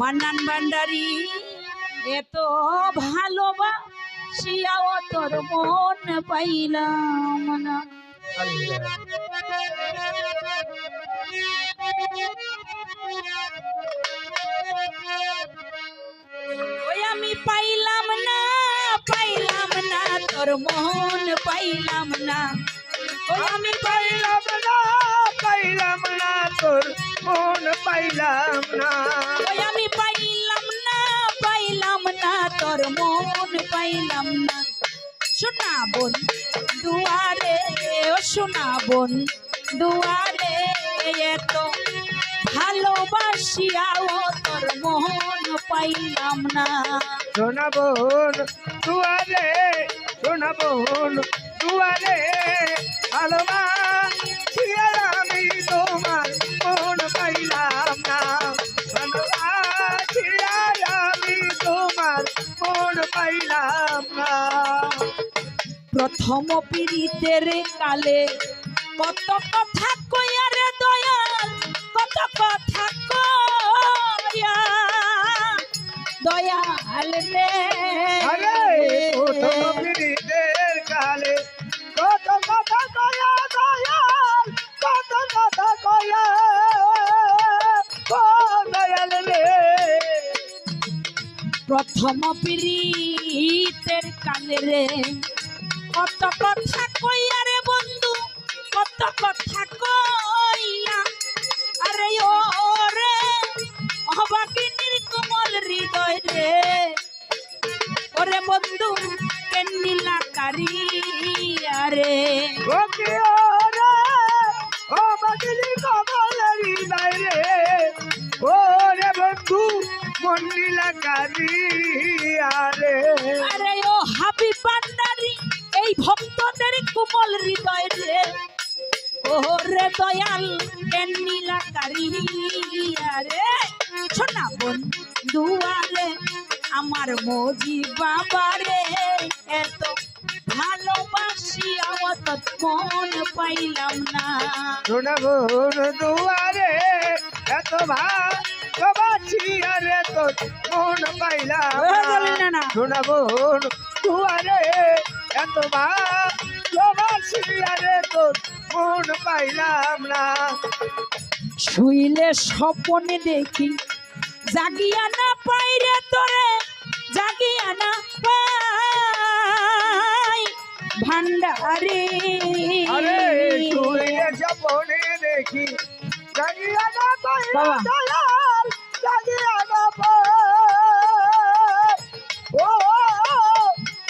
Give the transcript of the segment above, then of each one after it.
মান্নান ভান্ডারি, এত ভালোবাসিয়াও তোর মন পাইলাম না। ওই আমি পাইলাম না পাইলাম না, তোর মন পাইলাম না। ওই আমি পাইলাম না পাইলাম না, তোর পাইলাম না। ওই আমি পাইলাম না পাইলাম না তোর মন পাইলাম না। শোনা বোন দুয়ারে ও শোনা বোন দুয়ারে এত ভালোবাসিয়াও তোর মন পাইলাম না। সোনা বোন দুয়ারে সোনা বোন দুয়ারে ভালোবাসিয়া প্রথম পীড়িতের কালে। কত কথা কইয়া রে দয়াল কত কথা কইয়া। দয়াল রে। আরে প্রথম পীড়িতের কালে। কত কথা কয়া দয়াল কত কথা ও দয়াল রে। প্রথম পীড়িতের কালে রে। কত কথা কইয়া রে বন্ধু কত কথা কইয়া। আরে ও রে অবাকিনীর কোমল হৃদয় রে। ওরে বন্ধু কেন্নিলা কারিয়া রে। ও কি ওরে ও বাগলি কমলেরি বাইরে ও রে বন্ধু মন্দিলা কারি আরে আরে ও এই ভক্তদের কোমল হৃদয় রে। ও রে দয়াল কেন্নিলা কারিয়া রে। শোনা বোন দুয়ারে আমার মজি বাবারে এত ভালোবাসি, আমার মন পাইলাম না। সোনা বোন দুয়ারে এত পাইলাম না শুইলে স্বপনে দেখি, জাগিয়া না পাইরে তোরে, জাগিয়া না পাই ভান্ডারে। শুয়ে স্বপনে দেখি, জাগিয়া বাবা।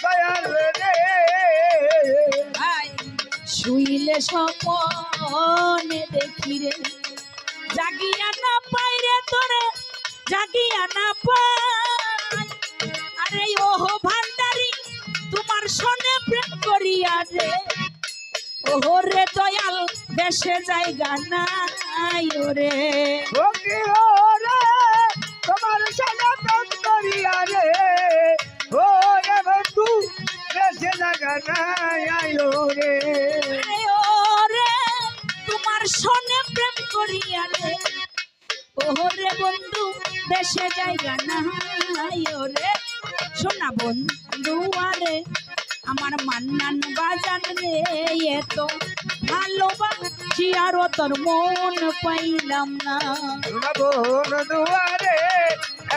পাই রে শুইলে স্বপনে দেখি রে, জাগিয়া না পাইরে তোরে, জাগিয়া না পাই আরে ওহো ভান্ডারি, তোমার সনে প্রেম করিয়া রে ওহো রে দয়াল দেশে জায়গা নাই ওরে। তোমার প্রেম করিয়া রে। ও রে বন্ধু দেশে জায়গা নাই রে তোমার সনে প্রেম করিয়া রে। ওহো বন্ধু দেশে জায়গা নাই ওরে। শোনা বন্ধু আরে আমার মান্নান বাজান রে এত ভালোবাসি আরও তোর মন পাইলাম না। দুয়ারে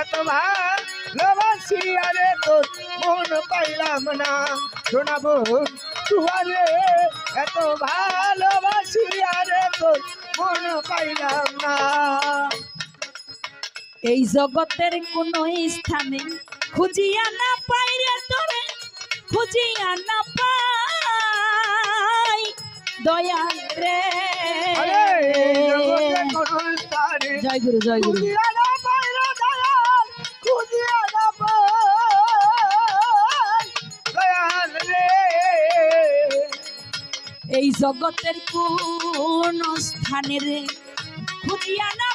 এত ভালোবাসি আরে তোর মন পাইলাম না। সোনা বোন দুয়ারে এত ভালোবাসি আরে তোর মন পাইলাম না। এই জগতের কোন স্থানে খুঁজিয়া না পাই খুঁজিয়া না পাই। দয়াল রে। জয় গুরু জয় গুরু। এই জগতের কোন স্থানে রে খুঁজিয়া না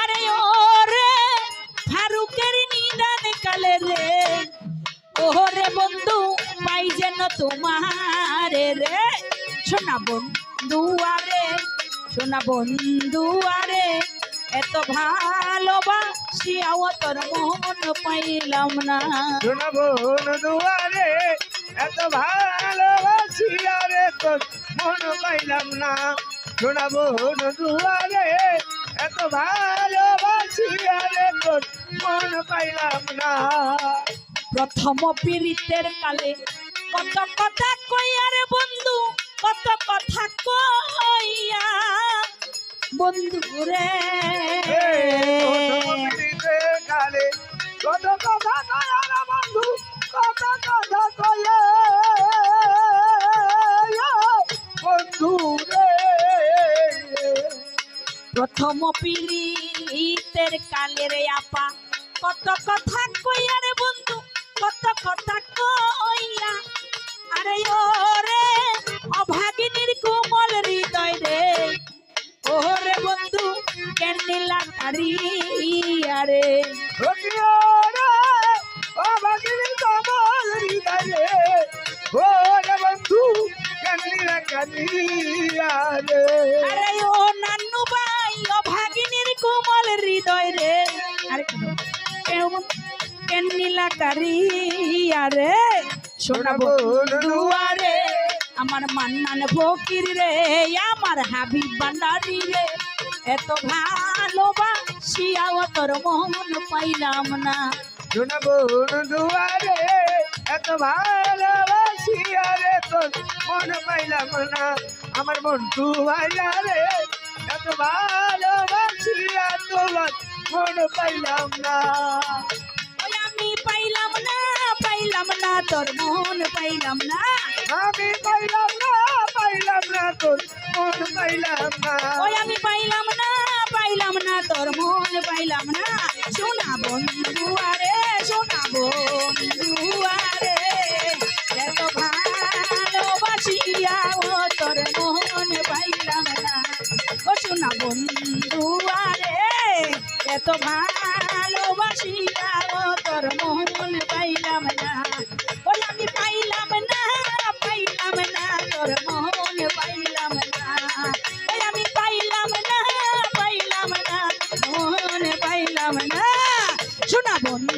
আরে ওরে ফারুকের নিদান কালে রে। ওরে বন্ধু, পাই যেন তোমার রে। সোনা বন্ধু আরে, সোনা বন্ধু আরে, এত ভালোবাসি আও তোর মন পাইলাম না। সোনা বন্ধু এত ভালোবাসি, আরে তোর মন পাইলাম না। বোন দুয়ারে এত ভালোবাসি, আরে তোর মন পাইলাম না। প্রথম পীড়িতের কালে কত কথা কইয়া রে বন্ধু, কত কথা কইয়া, বন্ধু রে। প্রথম পীড়িতের কালে রে আপা। কত কথা কইয়া রে বন্ধু কত কথা কইয়া। আরে ও রে অভাগিনীর কোমল হৃদয় রে। ও রে বন্ধু কারিয়া রে। রকিও রে বাগিরি কমল হৃদয়ে ও রে বন্ধু কান্দিয়া রে। আরে ও হৃদয় রে। আরে কেনিলা কারিয়া রে? শোনাবো দুয়ারে আমার মান্নান ফকির রে আমার হাবিব ভান্ডারি রে। এত ভালোবাসিয়াও তোর মন পাইলাম না। শোনা বোন দুয়ারে এত ভালোবাসি আরে তোর মন পাইলাম না। আমার মন দুয়ারা রে এত ভালোবাসি মন পাইলাম না। আমি পাইলাম না পাইলাম না তোর মন পাইলাম না। আমি পাইলাম না পাইলাম না তোর মন পাইলাম না। ওই আমি পাইলাম না পাইলাম না তোর মন পাইলাম না। শোনা বন্ধু আরে শোনা বন্ধু এত ভালোবাসিয়া ও তোর মন পাইলাম না। ওই আমি পাইলাম না পাইলাম না, তোর মন পাইলাম না। ওই আমি পাইলাম না পাইলাম না, মন পাইলাম না। শোনা বন্ধু